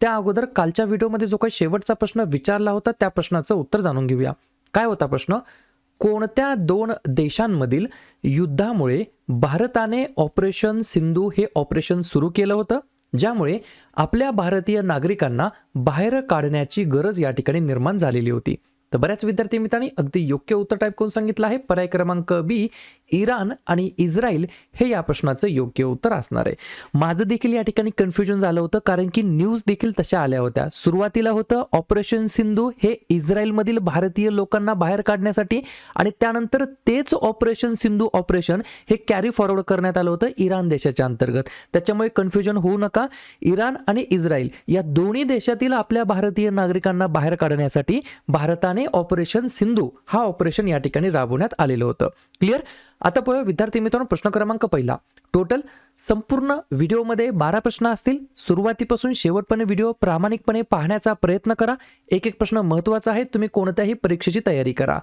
त्या अगोदर कालच्या व्हिडिओमध्ये जो काही शेवटचा प्रश्न विचारला होता त्या प्रश्नाचं उत्तर जाणून घेऊया. काय होता प्रश्न? कोणत्या दोन देशांमधील युद्धामुळे भारताने ऑपरेशन सिंधू हे ऑपरेशन सुरू केलं होतं? ज्यामुळे आपल्या भारतीय नागरिकांना बाहेर काढण्याची गरज या ठिकाणी निर्माण झालेली होती. तर बऱ्याच विद्यार्थी मित्रांनी अगदी योग्य उत्तर टाईप करून सांगितलं आहे? पर्याय क्रमांक बी इराण आणि इस्रायल हे या प्रश्नाचं योग्य उत्तर असणार आहे. माझं देखील या ठिकाणी कन्फ्युजन झालं होतं कारण की न्यूज देखील तशा आल्या होत्या. सुरुवातीला होतं ऑपरेशन सिंधू हे इस्रायलमधील भारतीय लोकांना बाहेर काढण्यासाठी आणि त्यानंतर तेच ऑपरेशन सिंधू ऑपरेशन हे कॅरी फॉरवर्ड करण्यात आलं होतं इराण देशाच्या अंतर्गत. त्याच्यामुळे कन्फ्युजन होऊ नका. इराण आणि इस्रायल या दोन्ही देशातील आपल्या भारतीय नागरिकांना बाहेर काढण्यासाठी भारताने ऑपरेशन सिंधू हा ऑपरेशन या ठिकाणी राबवण्यात आलेलं होतं. क्लिअर आता पाहूया विद्यार्थी मित्रांनो प्रश्न क्रमांक पहिला. टोटल संपूर्ण व्हिडिओमध्ये बारा प्रश्न असतील. सुरुवातीपासून शेवटपर्यंत व्हिडिओ प्रामाणिकपणे पाहण्याचा प्रयत्न करा. एक एक प्रश्न महत्त्वाचा आहे तुम्ही कोणत्याही परीक्षेची तयारी करा.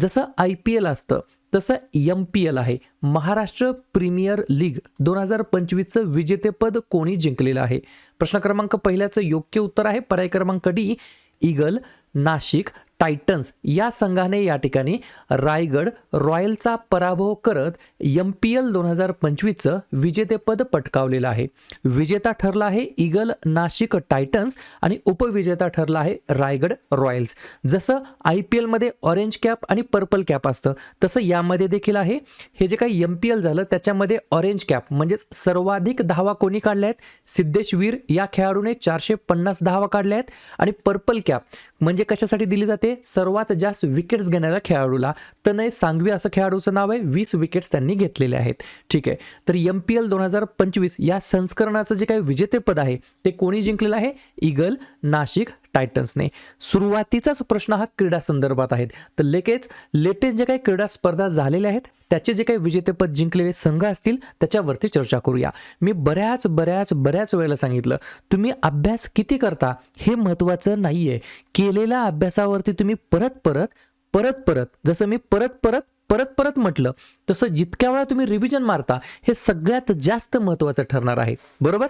जसं आय पी एल असतं तसं एम पी एल आहे. महाराष्ट्र प्रीमियर लीग दोन हजार पंचवीसचं विजेतेपद कोणी जिंकलेलं आहे? प्रश्न क्रमांक पहिल्याचं योग्य उत्तर आहे. पर्याय क्रमांक डी इगल नाशिक टायटन्स या संघाने या ठिकाणी रायगड रॉयलचा पराभव करत एम पी एल दोन हजार पंचवीसचं विजेतेपद पटकावलेलं आहे. विजेता ठरला आहे इगल नाशिक टायटन्स आणि उपविजेता ठरला आहे रायगड रॉयल्स. जसं आय पी एलमध्ये ऑरेंज कॅप आणि पर्पल कॅप असतं तसं यामध्ये देखील आहे. हे जे काही एम पी एल झालं त्याच्यामध्ये ऑरेंज कॅप म्हणजेच सर्वाधिक धावा कोणी काढल्या आहेत? सिद्धेश वीर या खेळाडूने चारशे पन्नास धावा काढल्या आहेत आणि पर्पल कॅप म्हणजे कशासाठी दिली जाते? सर्वात जास्त विकेट्स घेणाऱ्या खेळाडूला. तनय सांगवी असं खेळाडूचं नाव आहे. वीस विकेट्स त्यांनी घेतलेले आहेत. ठीक आहे. तर एम पी एल दोन हजार पंचवीस या संस्करणाचं जे काही विजेतेपद आहे ते कोणी जिंकलेलं आहे? इगल नाशिक टायटन्सने सुरुवातीचाच प्रश्न हा क्रीडा संदर्भात आहेत. तर लगेच लेटेस्ट जे काही क्रीडा स्पर्धा झालेल्या आहेत त्याचे जे काही विजेतेपद जिंकलेले संघ असतील त्याच्यावरती चर्चा करूया. मी बऱ्याच बऱ्याच बऱ्याच वेळेला सांगितलं तुम्ही अभ्यास किती करता हे महत्त्वाचं नाही आहे केलेल्या अभ्यासावरती तुम्ही परत परत परत परत जसं मी परत परत परत परत म्हटलं तसं जितक्या वेळा तुम्ही रिव्हिजन मारता हे सगळ्यात जास्त महत्त्वाचं ठरणार आहे. बरोबर?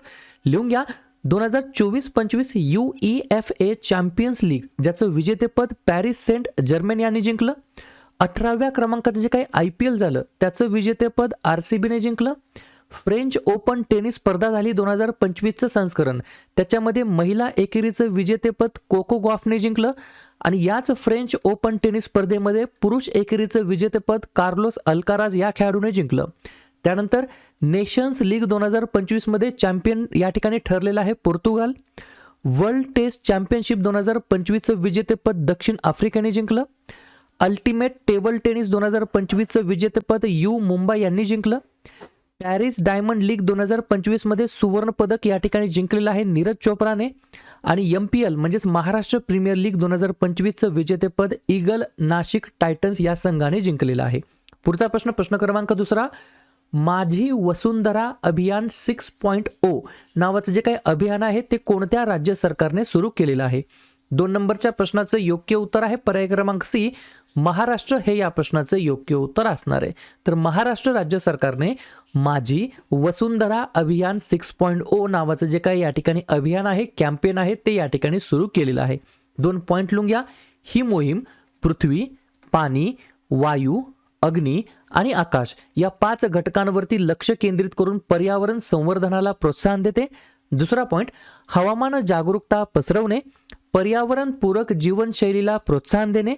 लिहून घ्या. दोन हजार चोवीस पंचवीस U E F A champions league ज्याचं विजेतेपद पॅरिस सेंट जर्मन यांनी जिंकलं. अठराव्या क्रमांकाचं जे काही आय पी एल झालं त्याचं विजेतेपद आर सी बीने जिंकलं. फ्रेंच ओपन टेनिस स्पर्धा झाली दोन हजार पंचवीसचं संस्करण. त्याच्यामध्ये महिला एकेरीचं विजेतेपद कोको गॉफने जिंकलं. आणि याच फ्रेंच ओपन टेनिस स्पर्धेमध्ये पुरुष एकेरीचं विजेतेपद कार्लोस अल्काराज या खेळाडूने जिंकलं. त्यानंतर नेशन्स लीग दोन हजार पंचवीसमध्ये चॅम्पियन या ठिकाणी ठरलेलं आहे पोर्तुगाल. वर्ल्ड टेस्ट चॅम्पियनशिप दोन हजार पंचवीसचं विजेतेपद दक्षिण आफ्रिकेने जिंकलं. अल्टिमेट टेबल टेनिस दोन हजार पंचवीसचं विजेतेपद यू मुंबई यांनी जिंकलं. पॅरिस डायमंड लीग दोन हजार पंचवीसमध्ये सुवर्णपदक या ठिकाणी जिंकलेलं आहे नीरज चोप्राने. आणि एम पी एल म्हणजेच महाराष्ट्र प्रीमियर लीग दोन हजार पंचवीसचं विजेतेपद इगल नाशिक टायटन्स या संघाने जिंकलेलं आहे. पुढचा प्रश्न प्रश्न क्रमांक दुसरा. माझी वसुंधरा अभियान सिक्स पॉईंट ओ नावाचं जे काही अभियान आहे ते कोणत्या राज्य सरकारने सुरू केलेलं आहे? दोन नंबरच्या प्रश्नाचं योग्य उत्तर आहे. पर्याय क्रमांक सी महाराष्ट्र. हे या प्रश्नाचं योग्य उत्तर असणार आहे. तर महाराष्ट्र राज्य सरकारने माझी वसुंधरा अभियान सिक्स पॉईंट ओ नावाचं जे काही या ठिकाणी अभियान आहे कॅम्पेन आहे ते या ठिकाणी सुरू केलेलं आहे. दोन पॉईंट लिहून घ्या ही मोहीम पृथ्वी पाणी वायू अग्नी आणि आकाश या पाच घटकांवरती लक्ष केंद्रित करून पर्यावरण संवर्धनाला प्रोत्साहन देते. दुसरा पॉईंट हवामान जागरूकता पसरवणे पर्यावरणपूरक जीवनशैलीला प्रोत्साहन देणे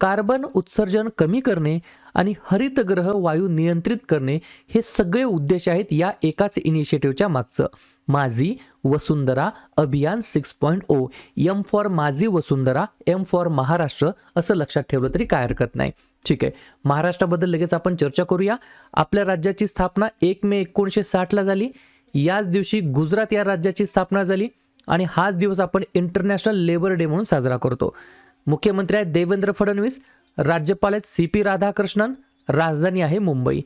कार्बन उत्सर्जन कमी करणे आणि हरितग्रह वायू नियंत्रित करणे हे सगळे उद्देश आहेत या एकाच इनिशिएटिव्हच्या मागचं. माझी वसुंधरा अभियान six point O M for माझी वसुंधरा एम फॉर महाराष्ट्र असं लक्षात ठेवलं तरी काय हरकत नाही. ठीक आहे. महाराष्ट्राबद्दल लगेच आपण चर्चा करूया. आपल्या राज्याची स्थापना एक मे एकोणीसशे साठला झाली. याच दिवशी गुजरात या राज्याची स्थापना झाली आणि हाच दिवस आपण इंटरनॅशनल लेबर डे म्हणून साजरा करतो. मुख्यमंत्री आहेत देवेंद्र फडणवीस राज्यपाल आहेत सी पी राधाकृष्णन राजधानी आहे मुंबई.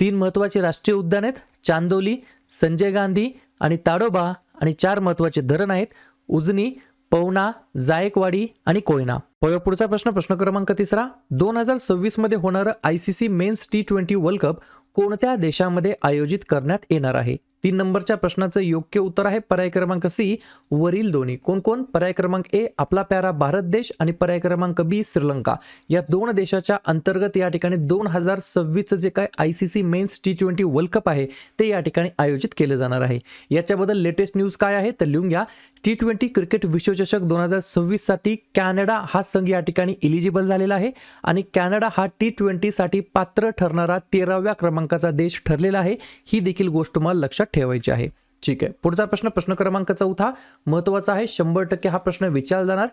तीन महत्त्वाचे राष्ट्रीय उद्यान आहेत चांदोली संजय गांधी आणि ताडोबा. आणि चार महत्त्वाचे धरण आहेत उजनी पवना जायकवाडी आणि कोयना. पुढचा प्रश्न प्रश्न क्रमांक तिसरा. दोन हजार सव्वीसमध्ये होणारं I C C men's T twenty world cup कोणत्या देशामध्ये आयोजित करण्यात येणार आहे? तीन नंबरच्या प्रश्नाचं योग्य उत्तर आहे पर्याय क्रमांक सी वरील दोन्ही. कोण कोण? पर्याय क्रमांक ए आपला प्यारा भारत देश आणि पर्याय क्रमांक बी श्रीलंका. या दोन देशाच्या अंतर्गत या ठिकाणी दोन हजार सव्वीसचं जे काय I C C men's T twenty world cup आहे ते या ठिकाणी आयोजित केलं जाणार आहे. याच्याबद्दल लेटेस्ट न्यूज काय आहे तर लिहून घ्या. टी ट्वेंटी क्रिकेट विश्वचषक दोन हजार सव्वीससाठी कॅनडा हा संघ या ठिकाणी इलिजिबल झालेला आहे आणि कॅनडा हा टी ट्वेंटीसाठी पात्र ठरणारा तेराव्या क्रमांकाचा देश ठरलेला आहे. ही देखील गोष्ट मला लक्षात ठेवायची आहे. ठीक आहे. पुढचा प्रश्न प्रश्न क्रमांक चौथा. महत्त्वाचा आहे शंभर टक्के हा प्रश्न विचारला जाणार.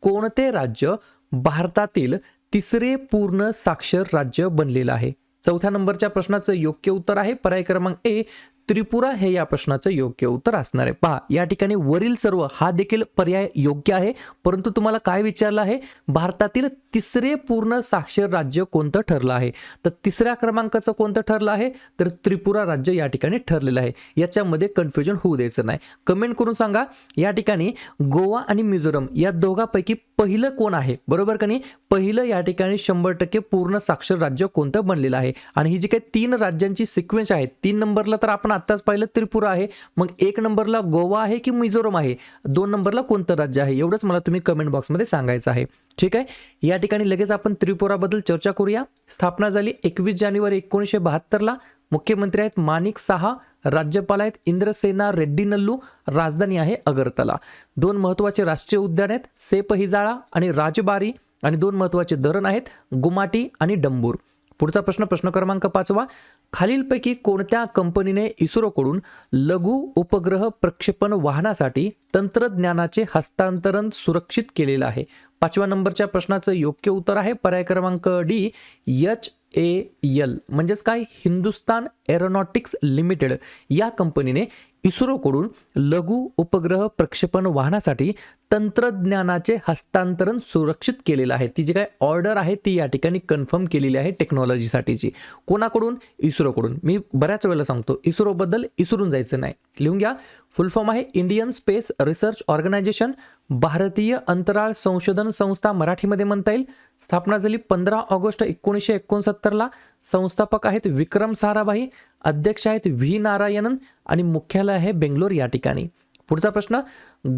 कोणते राज्य भारतातील तिसरे पूर्ण साक्षर राज्य बनलेलं आहे? चौथ्या नंबरच्या प्रश्नाचं योग्य उत्तर आहे. पर्याय क्रमांक ए त्रिपुरा हे या प्रश्नाचं योग्य उत्तर असणार आहे. पहा या ठिकाणी वरील सर्व हा देखील पर्याय योग्य आहे. परंतु तुम्हाला काय विचारलं आहे? भारतातील तिसरे पूर्ण साक्षर राज्य कोणतं ठरलं आहे? तर तिसऱ्या क्रमांकाचं कोणतं ठरलं आहे? तर त्रिपुरा राज्य या ठिकाणी ठरलेलं आहे. याच्यामध्ये कन्फ्युजन होऊ द्यायचं नाही. कमेंट करून सांगा. या ठिकाणी गोवा आणि मिझोरम या दोघांपैकी पहिलं कोण आहे? बरोबर का नाही? पहिलं या ठिकाणी शंभर टक्के पूर्ण साक्षर राज्य कोणतं बनलेलं आहे? आणि ही जी काही तीन राज्यांची सिक्वेन्स आहे तीन नंबरला तर आपण आत्ताच पाहिलं त्रिपुरा आहे. मग एक नंबरला गोवा आहे की मिझोरम आहे? दोन नंबरला कोणतं राज्य आहे? एवढंच मला तुम्ही कमेंट बॉक्समध्ये सांगायचं आहे. ठीक आहे? या ठिकाणी लगेच आपण त्रिपुराबद्दल चर्चा करूया. स्थापना झाली एकवीस जानेवारी एकोणीसशे बहात्तरला. मुख्यमंत्री आहेत माणिक साहा राज्यपाल आहेत इंद्रसेना रेड्डी नल्लू राजधानी आहे अगरतला. दोन महत्त्वाचे राष्ट्रीय उद्यान आहेत सेप हिजाळा आणि राजबारी आणि दोन महत्त्वाचे धरण आहेत गुमाटी आणि डंबूर. पुढचा प्रश्न प्रश्न क्रमांक पाचवा. खालीलपैकी कोणत्या कंपनीने इस्रोकडून लघु उपग्रह प्रक्षेपण वाहनासाठी तंत्रज्ञानाचे हस्तांतरण सुरक्षित केलेलं आहे? पाचव्या नंबरच्या प्रश्नाचं योग्य उत्तर आहे पर्याय क्रमांक डी एच ए एल. म्हणजेच काय? Hindustan aeronautics limited. या कंपनीने इस्रोकडून लघु उपग्रह प्रक्षेपण वाहनासाठी तंत्रज्ञानाचे हस्तांतरण सुरक्षित केलेलं आहे. ती जी काय ऑर्डर आहे ती या ठिकाणी कन्फर्म केलेली आहे टेक्नॉलॉजीसाठीची कोणाकडून? इस्रोकडून मी बऱ्याच वेळेला सांगतो इस्रोबद्दल इसरून जायचं नाही. लिहून घ्या. फुल फॉर्म आहे इंडियन स्पेस रिसर्च ऑर्गनायझेशन भारतीय अंतराळ संशोधन संस्था मराठीमध्ये म्हणता येईल. स्थापना झाली पंधरा ऑगस्ट एकोणीसशे एकोणसत्तरला. संस्थापक आहेत विक्रम साराभाई. अध्यक्ष आहेत व्ही नारायणन आणि मुख्यालय आहे बेंगलोर या ठिकाणी. पुढचा प्रश्न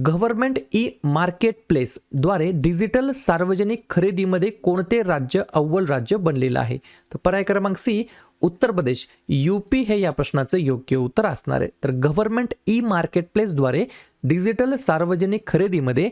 गव्हर्नमेंट ई मार्केट प्लेसद्वारे डिजिटल सार्वजनिक खरेदीमध्ये कोणते राज्य अव्वल राज्य बनलेलं आहे? तर पर्याय क्रमांक सी उत्तर प्रदेश. यूपी हे या प्रश्नाचं योग्य उत्तर असणार आहे. तर गव्हर्नमेंट ई मार्केट प्लेसद्वारे डिजिटल सार्वजनिक खरेदीमध्ये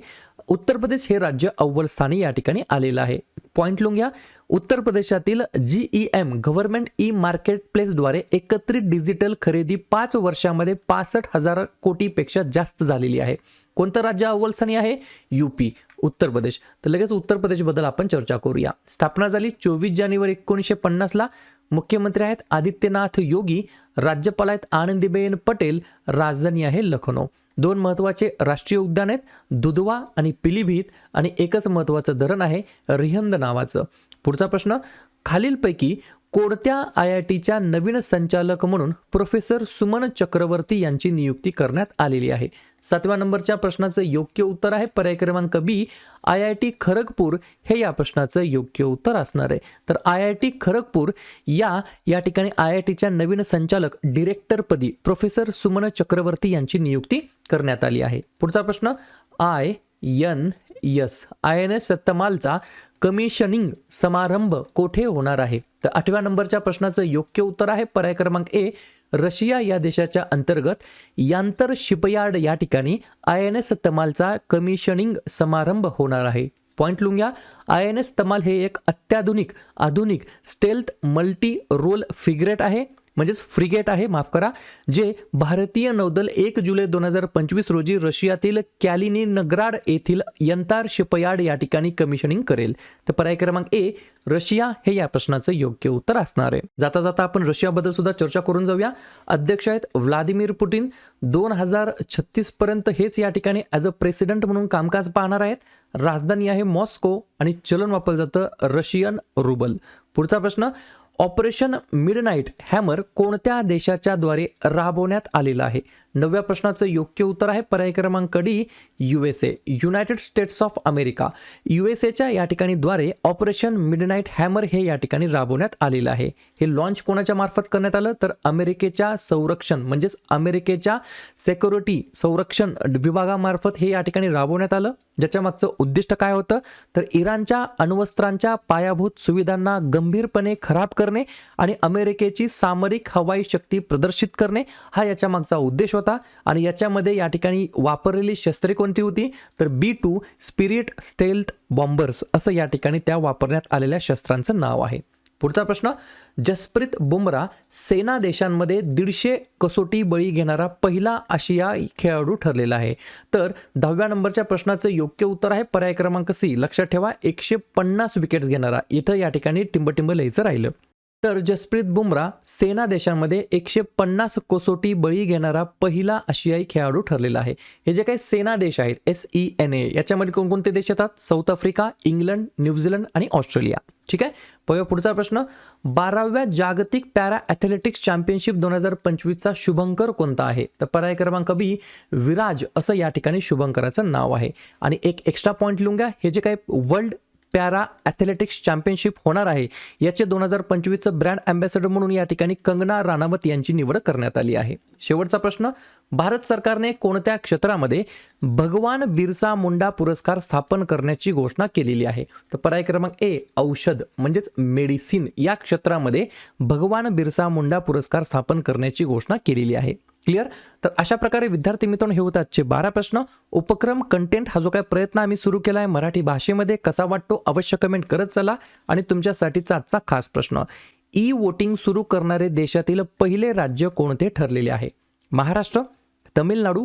उत्तर प्रदेश हे राज्य अव्वल स्थानी या ठिकाणी आलेलं आहे. पॉईंट लिहून घ्या उत्तर प्रदेशातील G E M government e market प्लेसद्वारे एकत्रित डिजिटल खरेदी पाच वर्षामध्ये पासष्ट हजार कोटीपेक्षा जास्त झालेली आहे. कोणतं राज्य अव्वल स्थानी आहे? यूपी उत्तर प्रदेश. तर लगेच उत्तर प्रदेशबद्दल आपण चर्चा करूया. स्थापना झाली चोवीस जानेवारी एकोणीसशे पन्नासला मुख्यमंत्री आहेत आदित्यनाथ योगी राज्यपाल आहेत आनंदीबेन पटेल राजधानी आहे लखनौ. दोन महत्त्वाचे राष्ट्रीय उद्यान आहेत दुधवा आणि पिलीभीत आणि एकच महत्त्वाचं धरण आहे रिहंद नावाचं. पुढचा प्रश्न खालीलपैकी कोणत्या आय आय टीच्या नवीन संचालक म्हणून प्रोफेसर सुमन चक्रवर्ती यांची नियुक्ती करण्यात आलेली आहे? सातव्या नंबरच्या प्रश्नाचं योग्य उत्तर आहे पर्याय क्रमांक B. I I T Kharagpur हे या प्रश्नाचं योग्य उत्तर असणार आहे. तर आय आय टी खरगपूर या या ठिकाणी आय आय टीच्या नवीन संचालक डिरेक्टरपदी प्रोफेसर सुमन चक्रवर्ती यांची नियुक्ती करण्यात आली आहे. पुढचा प्रश्न I N S I N S सत्तमालचा commissioning समारंभ कोठे होणार आहे? तर आठव्या नंबरच्या प्रश्नाचं योग्य उत्तर आहे. पर्याय क्रमांक ए रशिया या देशाच्या अंतर्गत यांतर शिपयार्ड या ठिकाणी आय एन एस तमालचा कमिशनिंग समारंभ होणार आहे. पॉईंट लिहून घ्या आय एन एस तमाल हे एक अत्याधुनिक आधुनिक स्टेल्थ मल्टी रोल फिगरेट आहे. म्हणजेच फ्रिगेट आहे माफ करा जे भारतीय नौदल एक जुलै दोन हजार पंचवीस रोजी रशियातील कॅलिनी नगराड येथील यंतार शिपयार्ड या ठिकाणी कमिशनिंग करेल. तर पर्याय क्रमांक ए रशिया हे या प्रश्नाचं योग्य उत्तर असणार आहे. जाता जाता आपण रशियाबद्दल सुद्धा चर्चा करून जाऊया. अध्यक्ष आहेत व्लादिमीर पुटिन. दोन हजार छत्तीस पर्यंत हेच या ठिकाणी ॲज अ प्रेसिडेंट म्हणून कामकाज पाहणार आहेत. राजधानी आहे मॉस्को आणि चलन वापरलं जातं रशियन रुबल. पुढचा प्रश्न ऑपरेशन मिडनाईट हॅमर कोणत्या देशाच्या द्वारे राबवण्यात आलेलं आहे? नवव्या प्रश्नाचं योग्य उत्तर आहे पर्याय क्रमांक D U S A United States of America U S एच्या या ठिकाणी द्वारे ऑपरेशन मिडनाईट हॅमर हे या ठिकाणी राबवण्यात आलेलं आहे. हे लॉन्च कोणाच्या मार्फत करण्यात आलं? तर अमेरिकेच्या संरक्षण म्हणजेच अमेरिकेच्या सेक्युरिटी संरक्षण विभागामार्फत हे या ठिकाणी राबवण्यात आलं. ज्याच्या मागचं उद्दिष्ट काय होतं? तर इराणच्या अण्वस्त्रांच्या पायाभूत सुविधांना गंभीरपणे खराब करणे आणि अमेरिकेची सामरिक हवाई शक्ती प्रदर्शित करणे हा याच्या मागचा उद्देश होता. आणि याच्यामध्ये या ठिकाणी वापरलेली शस्त्रे कोणती होती? तर B two spirit stealth bombers असं या ठिकाणी त्या वापरण्यात आलेल्या शस्त्रांचं नाव आहे. पुढचा प्रश्न जसप्रीत बुमरा सेना देशांमध्ये दीडशे कसोटी बळी घेणारा पहिला आशियाई खेळाडू ठरलेला आहे. तर दहाव्या नंबरच्या प्रश्नाचं योग्य उत्तर आहे पर्याय क्रमांक सी लक्षात ठेवा एकशे पन्नास विकेट्स घेणारा. इथं या ठिकाणी टिंबटिंब लिहायचं राहिलं. तर जसप्रीत बुमरा सेना देशांमध्ये एकशे पन्नास कसोटी बळी घेणारा पहिला आशियाई खेळाडू ठरलेला आहे. हे जे काही सेना देश आहेत एस ई एन ए याच्यामध्ये कोणकोणते देश येतात? South Africa England New Zealand आणि ऑस्ट्रेलिया. ठीक आहे? पहिला पुढचा प्रश्न. बाराव्या जागतिक पॅरा ॲथलेटिक्स चॅम्पियनशिप दोन हजार पंचवीसचा शुभंकर कोणता आहे? तर पर्याय क्रमांक बी विराज असं या ठिकाणी शुभंकराचं नाव आहे. आणि एक एक्स्ट्रा पॉईंट लिहून घ्या. हे जे काही वर्ल्ड पॅरा ॲथलेटिक्स चॅम्पियनशिप होणार आहे. याचे दोन हजार पंचवीसचं ब्रँड अँबॅसेडर म्हणून या ठिकाणी कंगना राणावत यांची निवड करण्यात आली आहे. शेवटचा प्रश्न भारत सरकारने कोणत्या क्षेत्रामध्ये भगवान बिरसा मुंडा पुरस्कार स्थापन करण्याची घोषणा केलेली आहे? तर पर्याय क्रमांक ए औषध म्हणजेच मेडिसिन या क्षेत्रामध्ये भगवान बिरसा मुंडा पुरस्कार स्थापन करण्याची घोषणा केलेली आहे. क्लिअर? तर अशा प्रकारे विद्यार्थी मित्रांनो हे होते आजचे बारा प्रश्न. उपक्रम कंटेंट हा जो काय प्रयत्न आम्ही सुरू केला आहे मराठी भाषेमध्ये कसा वाटतो अवश्य कमेंट करत चला. आणि तुमच्यासाठीचा आजचा खास प्रश्न ई वोटिंग सुरू करणारे देशातील पहिले राज्य कोणते ठरलेले आहे? महाराष्ट्र तमिळनाडू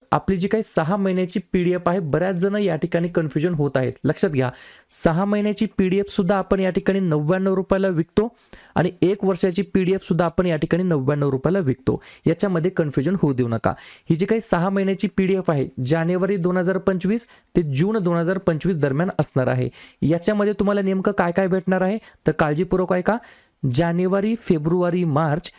आपली जी काही सहा महिन्याची पी डी एफ आहे बऱ्याच जण या ठिकाणी कन्फ्युजन होत आहेत. लक्षात घ्या सहा महिन्याची पी डी एफसुद्धा आपण या ठिकाणी नव्याण्णव रुपयाला विकतो आणि एक वर्षाची पी डी एफ सुद्धा आपण या ठिकाणी नव्याण्णव रुपयाला विकतो. याच्यामध्ये कन्फ्युजन होऊ देऊ नका. ही जी काही सहा महिन्याची पी डी एफ आहे जानेवारी दोन हजार पंचवीस ते जून दोन हजार पंचवीस दरम्यान असणार आहे. याच्यामध्ये तुम्हाला नेमकं काय काय भेटणार आहे? तर काळजीपूर्वक आहे का जानेवारी फेब्रुवारी मार्च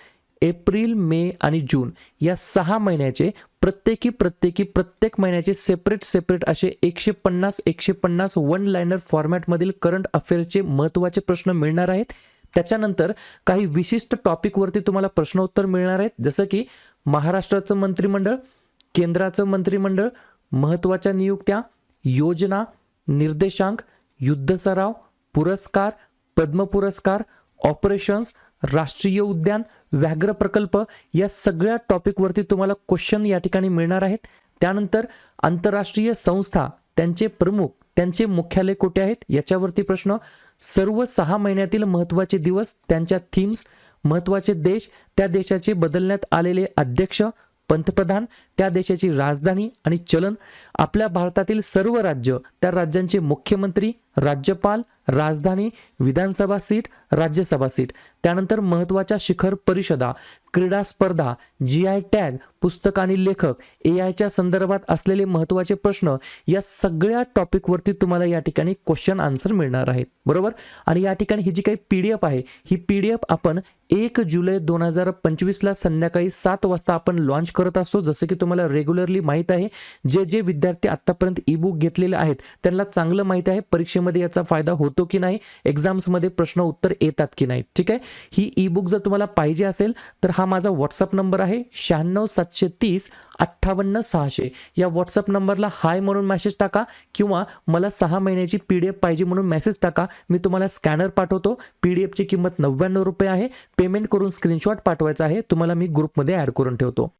एप्रिल मे आणि जून या सहा महिन्याचे प्रत्येकी प्रत्येकी प्रत्येक महिन्याचे सेपरेट सेपरेट असे एकशे पन्नास एकशे पन्नास वन लायनर फॉर्मॅटमधील करंट अफेअर्सचे महत्त्वाचे प्रश्न मिळणार आहेत. त्याच्यानंतर काही विशिष्ट टॉपिकवरती तुम्हाला प्रश्नोत्तर मिळणार आहेत. जसं की महाराष्ट्राचं मंत्रिमंडळ केंद्राचं मंत्रिमंडळ महत्त्वाच्या नियुक्त्या योजना निर्देशांक युद्ध सराव पुरस्कार पद्म पुरस्कार ऑपरेशन्स राष्ट्रीय उद्यान व्याघ्र प्रकल्प या सगळ्या टॉपिकवरती तुम्हाला क्वेश्चन या ठिकाणी मिळणार आहेत. त्यानंतर आंतरराष्ट्रीय संस्था त्यांचे प्रमुख त्यांचे मुख्यालय कुठे आहेत? याच्यावरती प्रश्न. सर्व सहा महिन्यातील महत्त्वाचे दिवस त्यांच्या थीम्स महत्त्वाचे देश त्या देशाचे बदलण्यात आलेले अध्यक्ष पंतप्रधान त्या देशाची राजधानी आणि चलन आपल्या भारतातील सर्व राज्य त्या राज्यांचे मुख्यमंत्री राज्यपाल राजधानी विधानसभा सीट राज्यसभा सीट त्यानंतर महत्त्वाच्या शिखर परिषदा क्रीडा स्पर्धा जी आय टॅग पुस्तक आणि लेखक ए आयच्या संदर्भात असलेले महत्त्वाचे प्रश्न या सगळ्या टॉपिकवरती तुम्हाला या ठिकाणी क्वेश्चन आन्सर मिळणार आहेत. बरोबर? आणि या ठिकाणी ही जी काही पी डी एफ आहे ही पी डी एफ आपण एक जुलै दोन हजार पंचवीसला संध्याकाळी सात वाजता आपण लॉन्च करत असतो. जसं की तुम्हाला रेग्युलरली माहीत आहे जे जे विद्यार्थी आत्तापर्यंत ई बुक घेतलेले आहेत त्यांना चांगलं माहीत आहे परीक्षेमध्ये याचा फायदा होतो की नाही एक्झाम्समध्ये प्रश्न उत्तर येतात की नाही. ठीक आहे? ही ई बुक जर तुम्हाला पाहिजे असेल तर हा हा माझा व्हॉट्सअप नंबर आहे. शहाण्णव सातशे तीस अठ्ठावन्न सहाशे. या व्हॉट्सअप नंबरला हाय म्हणून मेसेज टाका किंवा मला सहा महिन्याची पी डी एफ पाहिजे म्हणून मेसेज टाका. मी तुम्हाला स्कॅनर पाठवतो. पी डी एफची किंमत नव्याण्णव रुपये आहे. पेमेंट करून स्क्रीनशॉट पाठवायचा आहे. तुम्हाला मी ग्रुपमध्ये ॲड करून ठेवतो.